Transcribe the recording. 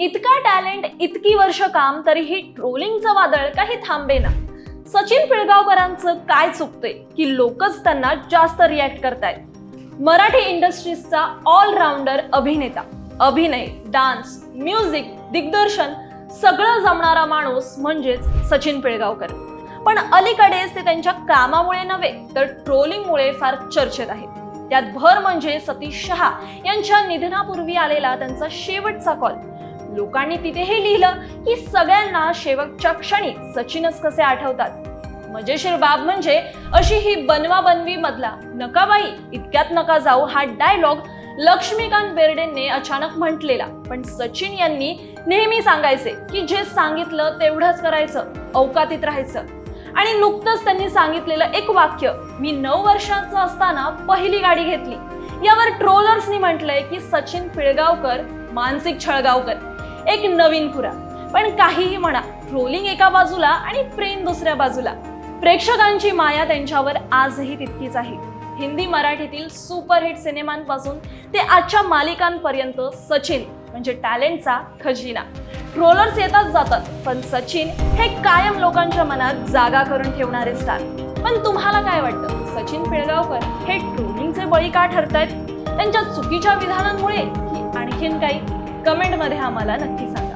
इतका टॅलेंट इतकी वर्ष काम तरीही ट्रोलिंगचं वादळ काही थांबे ना. सचिन पिळगावकरांचं काय चुकतंय की लोकच त्यांना जास्त रिॲक्ट करतायत. मराठी इंडस्ट्रीजचा ऑलराऊंडर अभिनेता अभिनय डान्स म्युझिक दिग्दर्शन सगळं जमणारा माणूस म्हणजेच सचिन पिळगावकर. पण अलीकडेच ते त्यांच्या कामामुळे नव्हे तर ट्रोलिंगमुळे फार चर्चेत आहेत. त्यात भर म्हणजे सतीश शहा यांच्या निधनापूर्वी आलेला त्यांचा शेवटचा कॉल लोकांनी तिथे हे लिहिलं की सगळ्यांना शेवटच्या क्षणी सचिनच कसे आठवतात. मजेशीर बाब म्हणजे अशी ही बनवा बनवी मधला नका बाई इतक्यात नका जाऊ हा डायलॉग लक्ष्मीकांत बेर्डेंनी अचानक म्हटलेला. पण सचिन यांनी नेहमी सांगायचे की जे सांगितलं तेवढंच करायचं अवकातीत राहायचं. आणि नुकतंच त्यांनी सांगितलेलं एक वाक्य मी नऊ वर्षांचं असताना पहिली गाडी घेतली. यावर ट्रोलर्सनी म्हटलंय की सचिन पिळगावकर मानसिक छळगावकर. एक नवीन खुरा पण काहीही म्हणा ट्रोलिंग एका बाजूला आणि प्रेम दुसऱ्या बाजूला. प्रेक्षकांची माया त्यांच्यावर आजही तितकीच आहे. हिंदी मराठीतील सुपरहिट सिनेमांपासून ते आजच्या मालिकांपर्यंत सचिन म्हणजे टॅलेंटचा खजिना. ट्रोलर्स येतात जातात पण सचिन हे कायम लोकांच्या मनात जागा करून ठेवणारे स्टार पण तुम्हाला काय वाटतं? सचिन पिळगावकर हे ट्रोलिंगचे बळी का ठरतायत? त्यांच्या चुकीच्या विधानांमुळे की आणखीन काही? कमेंटमध्ये आम्हाला नक्की सांगा.